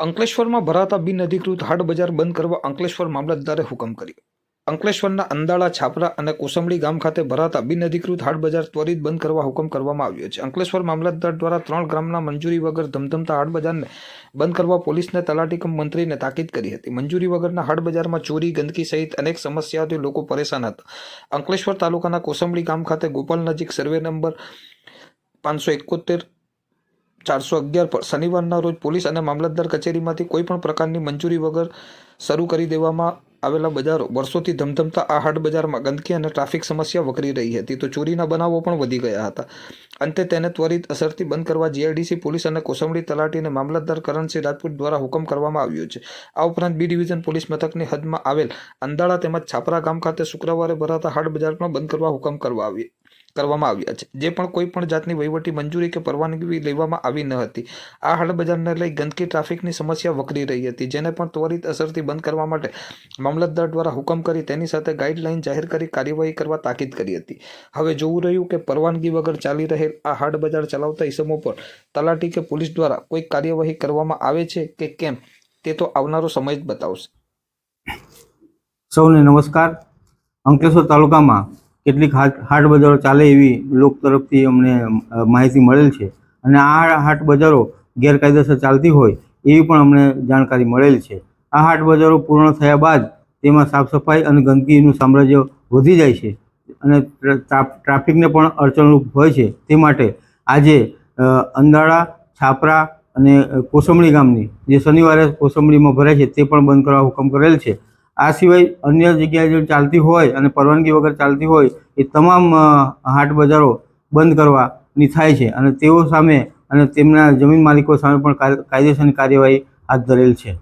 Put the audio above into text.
અંકલેશ્વરમાં ભરાતા બિનઅધિકૃત હાટ બજાર બંધ કરવા અંકલેશ્વર મામલતદારે હુકમ કર્યો. અંકલેશ્વરના અંદાળા છાપરા અને કોસંબડી ગામ ખાતે ભરાતા બિનઅધિકૃત હાટ બજાર ત્વરિત બંધ કરવા હુકમ કરવામાં આવ્યો છે. અંકલેશ્વર મામલતદાર દ્વારા ત્રણ ગ્રામના મંજૂરી વગર ધમધમતા હાટ બજારને બંધ કરવા પોલીસને તલાટી કમ મંત્રીને તાકીદ કરી હતી. મંજૂરી વગરના હાટ બજારમાં ચોરી, ગંદકી સહિત અનેક સમસ્યાઓથી લોકો પરેશાન હતા. અંકલેશ્વર તાલુકાના કોસંબડી ગામ ખાતે ગોપાલ નજીક સર્વે નંબર પાંચસો એકોતેર ચારસો અગિયાર પર શનિવારના રોજ પોલીસ અને મામલતદાર કચેરીમાંથી કોઈ પણ પ્રકારની મંજૂરી વગર શરૂ કરી દેવામાં આવેલા બજારો વર્ષોથી ધમધમતા આ હાટ બજારમાં ગંદકી અને ટ્રાફિક સમસ્યા વકરી રહી હતી. તો ચોરીના બનાવો પણ વધી ગયા હતા. અંતે તેને ત્વરિત અસરથી બંધ કરવા જીઆઈડીસી પોલીસ અને કોસંબડી તલાટીને મામલતદાર કરણસિંહ રાજપૂત દ્વારા હુકમ કરવામાં આવ્યો છે. આ ઉપરાંત બી ડિવિઝન પોલીસ મથકની હદમાં આવેલ અંદાળા તેમજ છાપરા ગામ ખાતે શુક્રવારે ભરાતા હાટ બજાર પણ બંધ કરવા હુકમ કરવા આવી, કરવામાં આવ્યા છે. જે પણ કોઈ પણ જાતની વહીવટી મંજૂરી કે પરવાનગી લેવામાં આવી ન હતી. આ હાડબજારને લઈ ગંદકી ટ્રાફિકની સમસ્યા વકરી રહી હતી, જેને પણ ત્વરિત અસરથી બંધ કરવા માટે મામલતદાર દ્વારા હુકમ કરી તેની સાથે ગાઈડલાઈન જાહેર કરી કાર્યવાહી કરવા તાકીદ કરી હતી. હવે જોવું રહ્યું કે પરવાનગી વગર ચાલી રહેલ આ હાટ બજાર ચલાવતા ઇસમો પર તલાટી કે પોલીસ દ્વારા કોઈ કાર્યવાહી કરવામાં આવે છે કે કેમ તે તો આવનારો સમય જ બતાવશે. સૌને નમસ્કાર. અંકલેશ્વર તાલુકામાં કેટલીક હાટ બજારો ચાલે એવી લોક તરફથી અમને માહિતી મળેલ છે અને આ હાટ બજારો ગેરકાયદેસર ચાલતી હોય એવી પણ અમને જાણકારી મળેલ છે. આ હાટ બજારો પૂર્ણ થયા બાદ તેમાં સાફ સફાઈ અને ગંદકીનું સામ્રાજ્ય વધી જાય છે. અને ટ્રા- ટ્રા- ટ્રાફિકને પણ અડચણરૂપ હોય છે તે માટે આજે અંદાળા છાપરા અને કોસંબળી ગામની જે શનિવારે કોસંબળીમાં ભરાય છે તે પણ બંધ કરવા હુકમ કરેલ છે. આ સિવાય અન્ય જગ્યાએ જો ચાલતી હોય અને પરવાનગી વગર ચાલતી હોય એ તમામ હાટ બજારો બંધ કરવાની થાય છે અને તેઓ સામે અને તેમના જમીન માલિકો સામે પણ કાયદેસરની કાર્યવાહી હાથ ધરેલ છે.